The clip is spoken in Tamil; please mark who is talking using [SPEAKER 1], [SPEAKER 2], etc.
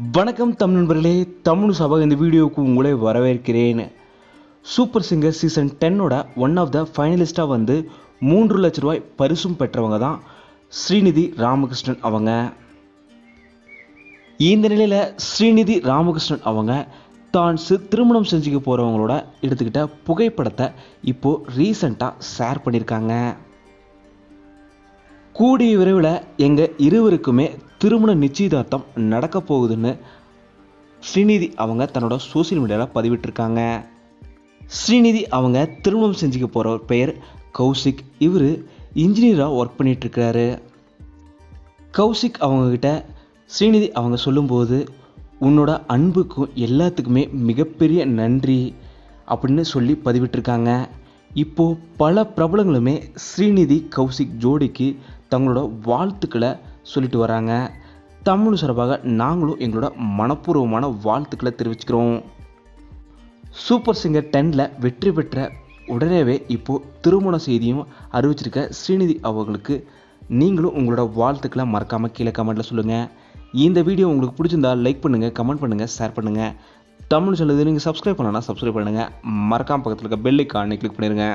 [SPEAKER 1] வணக்கம் தமிழ் நண்பர்களே தமிழ் சபா இந்த வீடியோவுக்கு உங்களை வரவேற்கிறேன். சூப்பர் சிங்கர் சீசன் டென்னோட ஒன் ஆஃப் த ஃபைனலிஸ்ட்டாக வந்து மூன்று லட்ச ரூபாய் பரிசும் பெற்றவங்க தான் ஸ்ரீநிதி ராமகிருஷ்ணன் அவங்க. இந்த நிலையில் ஸ்ரீநிதி ராமகிருஷ்ணன் அவங்க தான் சி திருமணம் செஞ்சுக்க போகிறவங்களோட எடுத்துக்கிட்ட புகைப்படத்தை இப்போது ரீசண்டாக ஷேர் பண்ணியிருக்காங்க கூடிய விரைவில் எங்கள் இருவருக்குமே திருமண நிச்சயதார்த்தம் நடக்க போகுதுன்னு ஸ்ரீநிதி அவங்க தன்னோட சோஷியல் மீடியாவில் பதிவிட்டிருக்காங்க. ஸ்ரீநிதி அவங்க திருமணம் செஞ்சுக்க போகிற பெயர் கௌசிக். இவர் இன்ஜினியராக ஒர்க் பண்ணிகிட்ருக்கிறாரு கௌசிக் அவங்கக்கிட்ட ஸ்ரீநிதி அவங்க சொல்லும்போது உன்னோட அன்புக்கும் எல்லாத்துக்குமே மிகப்பெரிய நன்றி அப்படின்னு சொல்லி பதிவிட்டிருக்காங்க. இப்போது பல பிரபலங்களுமே ஸ்ரீநிதி கௌசிக் ஜோடிக்கு தங்களோட வாழ்த்துக்களை சொல்லிட்டு வராங்க. தமிழ் சார்பாக நாங்களும் எங்களோட மனப்பூர்வமான வாழ்த்துக்களை தெரிவிச்சுக்கிறோம். சூப்பர் சிங்கர் டென்னில் வெற்றி பெற்ற உடனேவே இப்போது திருமண செய்தியும் அறிவிச்சிருக்க ஸ்ரீநிதி அவர்களுக்கு நீங்களும் உங்களோட வாழ்த்துக்களை மறக்காமல் கீழே கமெண்ட்டில் சொல்லுங்கள் இந்த வீடியோ உங்களுக்கு பிடிச்சிருந்தா லைக் பண்ணுங்கள் கமெண்ட் பண்ணுங்கள் ஷேர் பண்ணுங்கள் தமிழ் சொல்லுது நீங்கள் சப்ஸ்கிரைப் பண்ணலன்னா சப்ஸ்கிரைப் பண்ணுங்கள் மறக்காமல் பக்கத்தில் இருக்க பெல் ஐக்கானை கிளிக் பண்ணிடுங்க